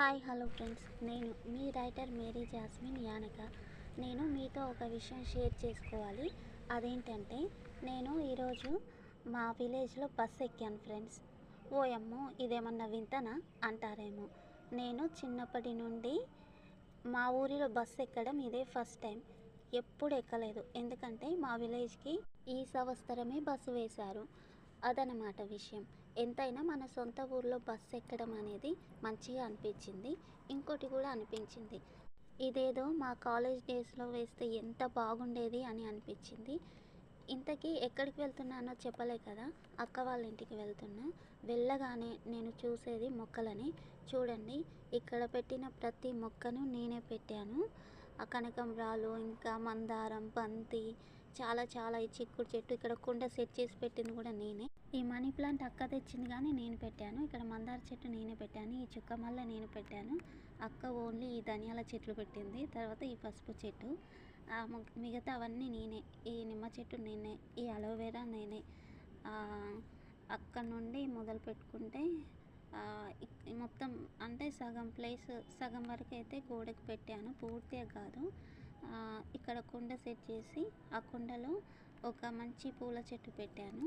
Hi hello friends. నేను మీ writer Mary Jasmine యానక. నేను మీతో ఒక విషయం షేర్ చేసుకోవాలి. అదేంటంటే నేను ఈరోజు మా విలేజ్లో బస్ ఎక్కాను ఫ్రెండ్స్. ఓయమ్మో ఇదేమన్నా వింతనా? అంటారేమో. నేను చిన్నప్పటి నుండి మా ఊరిలో బస్ ఎక్కడం ఇదే ఫస్ట్ టైం. ఎప్పుడు ఎక్కలేదు. ఎందుకంటే మా విలేజ్కి ఈ సంవత్సరమే బస్సు వేశారు. అదనమాట విషయం. ఎంతైనా మన సొంత ఊర్లో బస్సు ఎక్కడం అనేది మంచిగా అనిపించింది. ఇంకోటి కూడా అనిపించింది. ఇదేదో మా కాలేజ్ డేస్లో వేస్తే ఎంత బాగుండేది అని అనిపించింది. ఇంతకీ ఎక్కడికి వెళ్తున్నానో చెప్పలే కదా. అక్క వాళ్ళ ఇంటికి వెళ్తున్నా. వెళ్ళగానే నేను చూసేది మొక్కలని. చూడండి ఇక్కడ పెట్టిన ప్రతి మొక్కను నేనే పెట్టాను. ఆ కనకంబరాలు ఇంకా మందారం బంతి చాలా చాలా ఈ చిక్కుడు చెట్టు ఇక్కడ కుండ సెట్ చేసి పెట్టింది కూడా నేనే. ఈ మనీ ప్లాంట్ అక్క తెచ్చింది కానీ నేను పెట్టాను. ఇక్కడ మందార చెట్టు నేనే పెట్టాను. ఈ చుక్క మల్ల నేను పెట్టాను. అక్క ఓన్లీ ఈ ధనియాల చెట్లు పెట్టింది. తర్వాత ఈ పసుపు చెట్టు. ఆ మిగతా అవన్నీ నేనే. ఈ నిమ్మ చెట్టు నేనే. ఈ అలోవెరా నేనే. అక్కడ నుండి మొదలు పెట్టుకుంటే మొత్తం అంటే సగం ప్లేస్ సగం వరకు అయితే గోడకు పెట్టాను. పూర్తిగా కాదు. ఇక్కడ కుండ సెట్ చేసి ఆ కుండలో ఒక మంచి పూల చెట్టు పెట్టాను.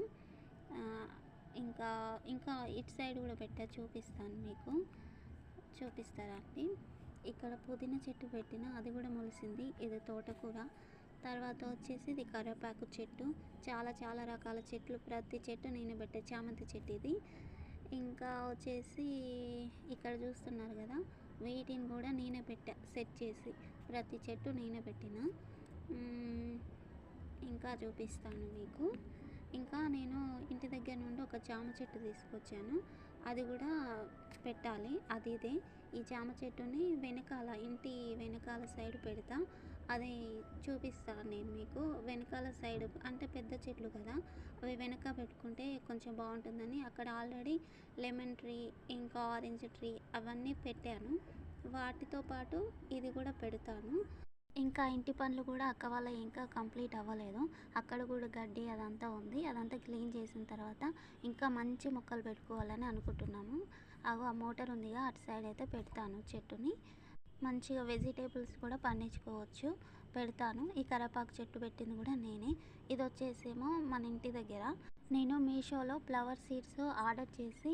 ఇంకా ఇంకా ఇటు సైడ్ కూడా పెట్టా చూపిస్తాను మీకు. చూపిస్తారా అండి? ఇక్కడ పుదీనా చెట్టు పెట్టిన అది కూడా మొలిసింది. ఇది తోటకూర. తర్వాత వచ్చేసి ఇది కరివేపాకు చెట్టు. చాలా చాలా రకాల చెట్లు. ప్రతి చెట్టు నేను పెట్టే చామంతి చెట్టు ఇది. ఇంకా వచ్చేసి ఇక్కడ చూస్తున్నారు కదా వీటిని కూడా నేనే పెట్టా సెట్ చేసి. ప్రతి చెట్టు నేనే పెట్టిన. ఇంకా చూపిస్తాను మీకు. ఇంకా నేను ఇంటి దగ్గర నుండి ఒక జామ చెట్టు తీసుకొచ్చాను. అది కూడా పెట్టాలి. అది ఇదే. ఈ జామ చెట్టుని వెనకాల ఇంటి వెనకాల సైడ్ పెడతా. అది చూపిస్తాను నేను మీకు. వెనకాల సైడ్ అంటే పెద్ద చెట్లు కదా. అవి వెనక పెట్టుకుంటే కొంచెం బాగుంటుందని. అక్కడ ఆల్రెడీ లెమన్ ట్రీ ఇంకా ఆరెంజ్ ట్రీ అవన్నీ పెట్టాను. వాటితో పాటు ఇది కూడా పెడతాను. ఇంకా ఇంటి పనులు కూడా అక్క వాళ్ళ ఇంకా కంప్లీట్ అవ్వలేదు. అక్కడ కూడా గడ్డి అదంతా ఉంది. అదంతా క్లీన్ చేసిన తర్వాత ఇంకా మంచి మొక్కలు పెట్టుకోవాలని అనుకుంటున్నాము. అగో ఆ మోటార్ ఉందిగా అటు సైడ్ అయితే పెడతాను చెట్టుని. మంచిగా వెజిటేబుల్స్ కూడా పండించుకోవచ్చు పెడతాను. ఈ కరేపాకు చెట్టు పెట్టింది కూడా నేనే. ఇది వచ్చేసేమో మన ఇంటి దగ్గర. నేను మీషోలో ఫ్లవర్ సీడ్స్ ఆర్డర్ చేసి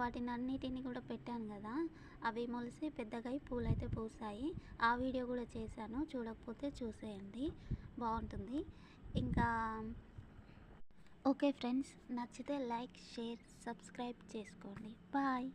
వాటిని అన్నిటిని కూడా పెట్టాను కదా అవి మొలిసి పెద్దగా పూలైతే పూసాయి. ఆ వీడియో కూడా చేశాను. చూడకపోతే చూసేయండి. బాగుంటుంది. ఇంకా ఓకే ఫ్రెండ్స్ నచ్చితే లైక్ షేర్ సబ్స్క్రైబ్ చేసుకోండి. బాయ్.